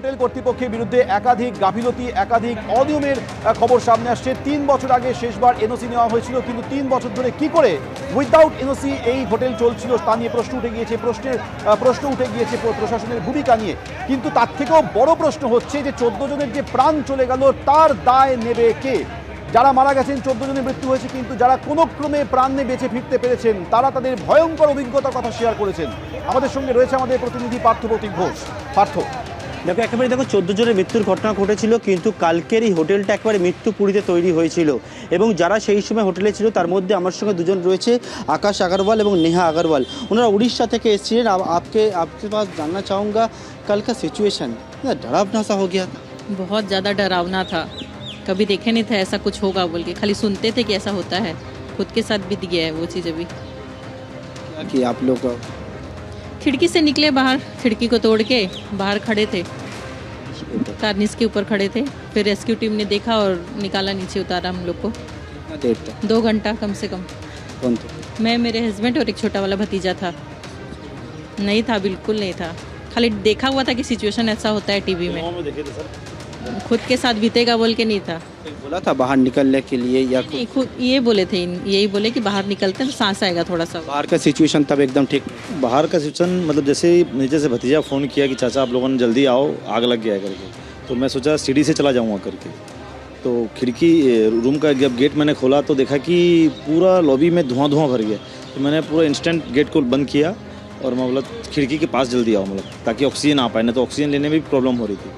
Hotel কর্তৃপক্ষের বিরুদ্ধে একাধিক গাফিলতি, একাধিক অনিয়মের খবর সামনে আসছে। তিন বছর আগে শেষবার এনওসি নেওয়া হয়েছিল, কিন্তু তিন বছর ধরে কি করে উইদাউট এনওসি এই হোটেল চলছিল তা নিয়ে প্রশ্ন উঠে গিয়েছে, প্রশ্নের প্রশ্ন উঠে গিয়েছে প্রশাসনের ভূমিকা নিয়ে। কিন্তু তার থেকেও বড় প্রশ্ন হচ্ছে যে চোদ্দ জনের যে প্রাণ চলে গেল, তার দায় নেবে কে? যারা মারা গেছেন, চোদ্দ জনের মৃত্যু হয়েছে, কিন্তু যারা কোনো ক্রমে প্রাণ বেঁচে ফিরতে পেরেছেন, তারা তাদের ভয়ঙ্কর অভিজ্ঞতার কথা শেয়ার করেছেন। আমাদের সঙ্গে রয়েছে আমাদের প্রতিনিধি পার্থ প্রতীক ঘোষ। পার্থ। দেখো একেবারে দেখো চোদ্দ জনের মৃত্যুর ঘটনা ঘটেছিল কিন্তু কালকের এই হোটেলটা একেবারে মৃত্যুপুরীতে তৈরি হয়েছিল এবং যারা সেই সময় হোটেলে ছিল তার মধ্যে আমার সঙ্গে দুজন রয়েছে আকাশ আগরওয়াল এবং নেহা আগরওয়াল ওনারা উড়িষ্যা থেকে এসেছিলেন আপ- আপকে आपके पास जानना चाहूँगा कल का सिचुएशन डरावना सा हो गया था बहुत ज़्यादा डरावना था कभी देखे नहीं था ऐसा कुछ होगा बोल के खाली सुनते थे कि ऐसा होता है खुद के साथ बीत गया है वो चीज़ अभी क्या किया आप लोग खिड़की से निकले बाहर खिड़की को तोड़ के बाहर खड़े थे। कार्निस के ऊपर खड़े थे। फिर रेस्क्यू टीम ने देखा और निकाला नीचे उतारा हम लोग को। देर तक? दो घंटा कम से कम। कौन थे? मैं मेरे हस्बैंड और एक छोटा वाला भतीजा था। नहीं था बिल्कुल नहीं था। खाली देखा हुआ था कि सिचुएशन ऐसा होता है टीवी में। खुद के साथ बीतेगा बोल के नहीं था। बोला था बाहर निकलने के लिए या नहीं खुद ये बोले थे यही बोले कि बाहर निकलते हैं तो सांस आएगा थोड़ा सा। बाहर का सिचुएशन तब एकदम ठीक? बाहर का सिचुएशन मतलब जैसे ही नीचे से भतीजा फ़ोन किया कि चाचा आप लोगों ने जल्दी आओ आग लग गया है करके तो मैं सोचा सीढ़ी से चला जाऊँगा करके। तो खिड़की रूम का जब गेट मैंने खोला तो देखा कि पूरा लॉबी में धुआँ धुआँ भर गया। तो मैंने पूरा इंस्टेंट गेट को बंद किया और मैं मतलब खिड़की के पास जल्दी आओ मतलब ताकि ऑक्सीजन आ पाए नहीं तो ऑक्सीजन लेने में भी प्रॉब्लम हो रही थी।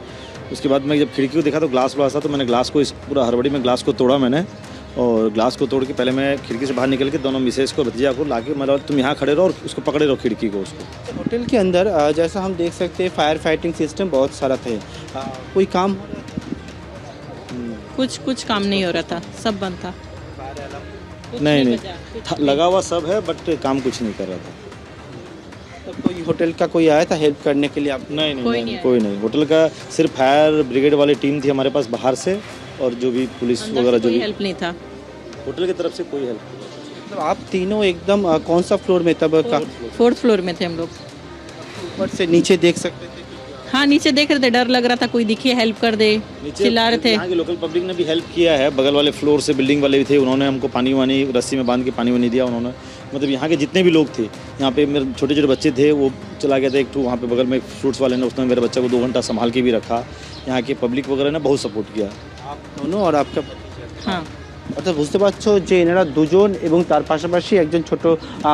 उसके बाद मैं जब खिड़की को देखा तो ग्लास व्लास था तो मैंने ग्लास को इस पूरा हड़बड़ी में ग्लास को तोड़ा मैंने। और ग्लास को तोड़ के पहले मैं खिड़की से बाहर निकल के दोनों मिसेज को भतीजा को लाके मतलब तुम यहाँ खड़े रहो और उसको पकड़े रहो खिड़की को उसको। होटल के अंदर जैसा हम देख सकते हैं फायर फाइटिंग सिस्टम बहुत सारा थे। कोई काम कुछ कुछ काम नहीं हो रहा था सब बंद था। नहीं नहीं लगा हुआ सब है बट काम कुछ नहीं कर रहा था। तब कोई होटल का कोई आया था हेल्प करने के लिए आप नहीं नहीं कोई नहीं, नहीं नहीं। कोई नहीं। होटल का सिर्फ़ फायर ब्रिगेड वाली टीम थी हमारे पास बाहर से और जो भी पुलिस वगैरह जो भी हेल्प नहीं था। होटल की तरफ़ से कोई हेल्प मतलब आप तीनों एकदम कौन सा फ्लोर में तब का फोर्थ फ्लोर में थे हम लोग। ऊपर से नीचे देख सकते हाँ नीचे देख रहे थे डर लग रहा था कोई दिखे हेल्प कर दे चिल्ला रहे थे। यहाँ के लोकल पब्लिक ने भी हेल्प किया है बगल वाले फ्लोर से बिल्डिंग वाले भी थे उन्होंने हमको पानी वानी रस्सी में बाँध के पानी वानी दिया उन्होंने। मतलब यहाँ के जितने भी लोग थे यहाँ पे मेरे छोटे छोटे बच्चे थे वो चला गया था एक टू वहाँ पे बगल में फ्रूट्स वाले ने उसने मेरे बच्चे को दो घंटा संभाल के भी रखा। यहाँ के पब्लिक वगैरह ने बहुत सपोर्ट किया। आप दोनों और आपका हाँ। অর্থাৎ বুঝতে পারছ যে এনারা দুজন এবং তার পাশাপাশি একজন ছোট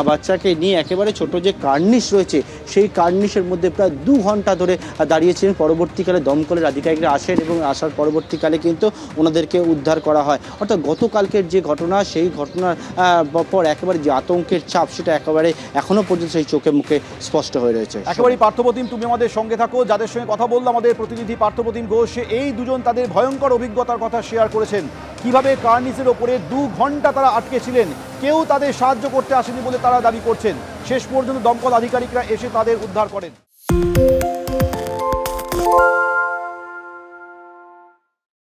বাচ্চাকে নিয়ে একেবারে ছোট যে কার্নিশ রয়েছে, সেই কার্নিশের মধ্যে প্রায় দু ঘণ্টা ধরে দাঁড়িয়েছিলেন। পরবর্তীকালে দমকলের আধিকারিকরা আসেন এবং আসার পরবর্তীকালে কিন্তু ওনাদেরকে উদ্ধার করা হয়। অর্থাৎ গতকালকের যে ঘটনা, সেই ঘটনার পর একেবারে যে আতঙ্কের চাপ সেটা একেবারে এখনও পর্যন্ত সেই চোখে মুখে স্পষ্ট হয়ে রয়েছে। একেবারেই পার্থপ্রতিম তুমি আমাদের সঙ্গে থাকো, যাদের সঙ্গে কথা বলল আমাদের প্রতিনিধি পার্থপ্রতিম ঘোষ, এই দুজন তাদের ভয়ঙ্কর অভিজ্ঞতার কথা শেয়ার করেছেন। কীভাবে কার্নিসের ওপরে দু ঘণ্টা তারা আটকে ছিলেন কেউ তাদের সাহায্য করতে আসেনি বলে তারা দাবি করছেন। শেষ পর্যন্ত দমকল আধিকারিকরা এসে তাদের উদ্ধার করেন।